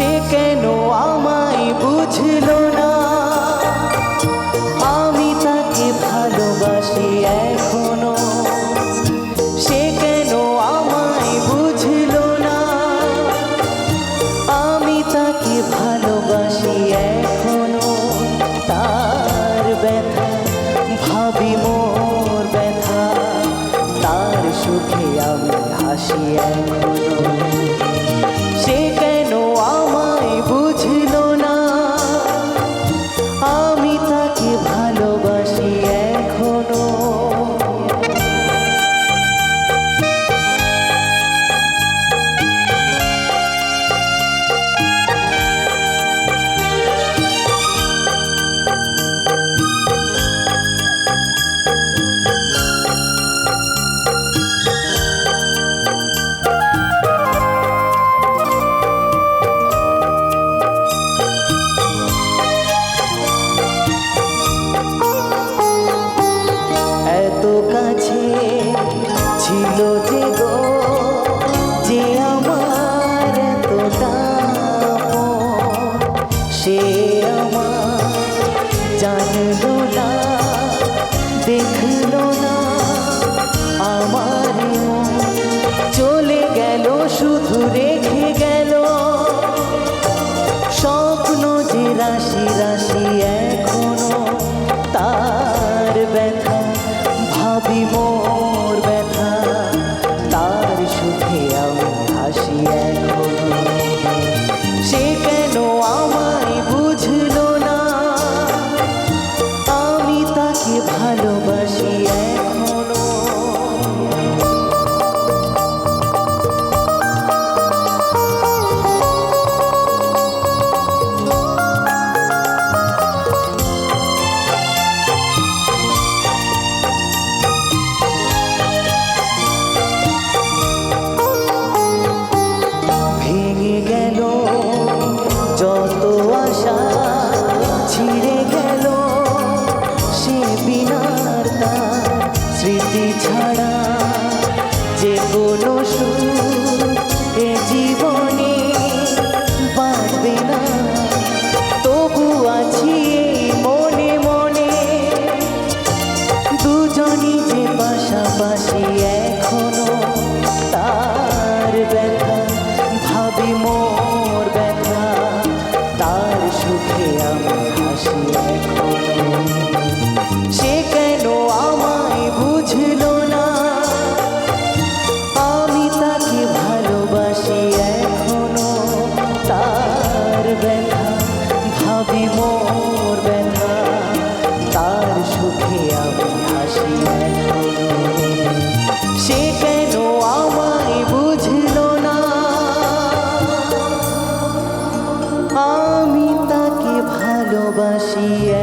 সে কেন আমায় বুঝল না? আমি তাকে ভালোবাসি এখনও। সে কেন আমায় বুঝল না? আমি তাকে ভালোবাসি এখনও। তার ব্যথা, ভাবি মোর ব্যথা। তার সুখে আমি হাসি এখনও। দেখল না। আমার চলে গেল, শুধু রেখে গেল। স্বপ্ন যে রাশি রাশি এখনও তার ব্যথা। ভাবি মোর ব্যথা, তার সুখে আমি হাসি এখন দুজনই যে পাশাপাশি এখনও তার ব্যথা ভাবি মন Bashia.